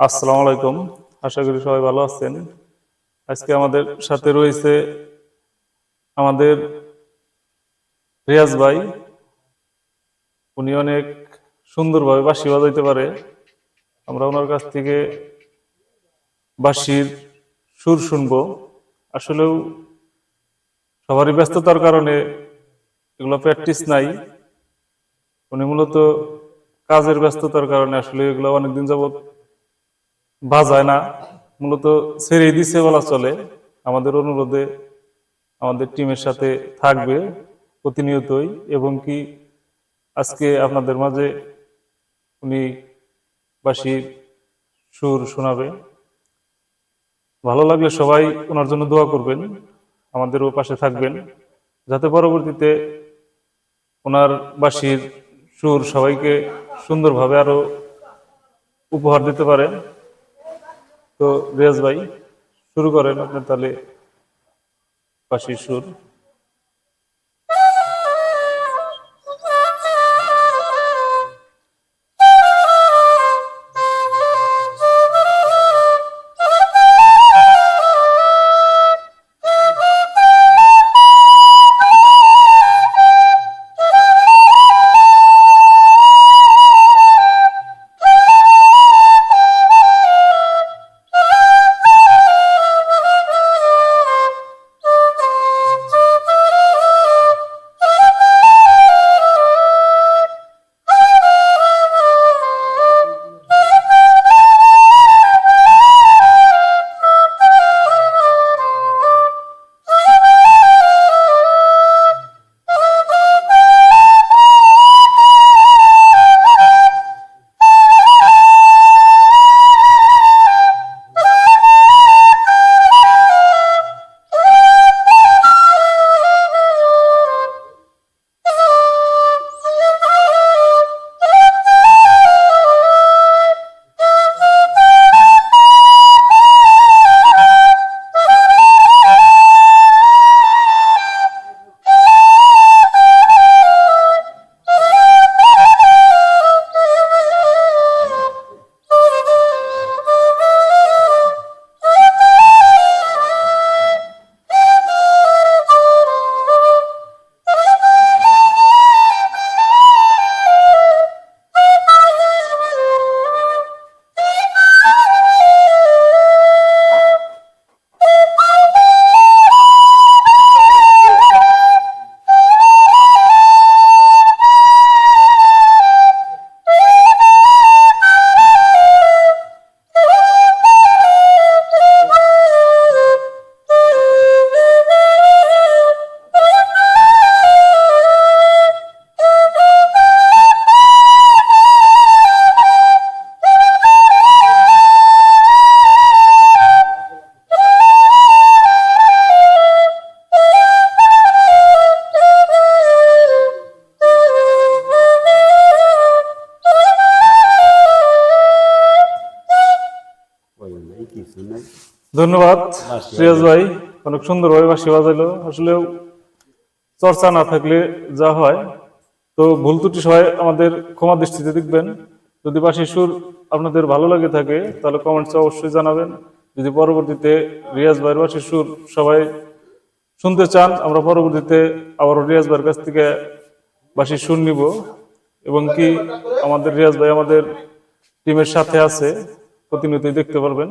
আসসালামু আলাইকুম। আশা করি সবাই ভালো আছেন। আজকে আমাদের সাথে রয়েছে আমাদের রিয়াজ ভাই। উনি অনেক সুন্দরভাবে বাঁশি বাজাইতে পারে। আমরা ওনার কাছ থেকে বাঁশির সুর শুনব। আসলেও সবারই ব্যস্ততার কারণে এগুলো প্র্যাকটিস নাই। উনি মূলত কাজের ব্যস্ততার কারণে আসলে এগুলো অনেকদিন যাবত বাজায় না। মূলত ছেড়ে দিছে বলা চলে। আমাদের অনুরোধে আমাদের টিমের সাথে থাকবে প্রতিনিয়তই এবং কি আজকে আপনাদের মাঝে উনি বাসির সুর শোনাবে। ভালো লাগলে সবাই ওনার জন্য দোয়া করবেন, আমাদেরও পাশে থাকবেন, যাতে পরবর্তীতে ওনার বাসির সুর সবাইকে সুন্দরভাবে আরও উপহার দিতে পারে তো রেয়াজ ভাই শুরু করেন আপনার তাহলে বাসির সুর। ধন্যবাদ রিয়াজ ভাই। অনেক সুন্দরভাবে বাঁশি বাজাইলো। আসলে চর্চা না থাকলে যা হয়। তো ভুল ত্রুটি সবাই আমাদের ক্ষমা দৃষ্টিতে দেখবেন। যদি বাঁশির সুর আপনাদের ভালো লাগে থাকে তাহলে কমেন্টসে অবশ্যই জানাবেন। যদি পরবর্তীতে রিয়াজ ভাইয়ের বাঁশির সুর সবাই শুনতে চান আমরা পরবর্তীতে আবার রিয়াজ ভাইয়ের কাছ থেকে বাঁশির সুর নিব। এবং কি আমাদের রিয়াজ ভাই আমাদের টিমের সাথে আছে প্রতিনিয়তই দেখতে পারবেন।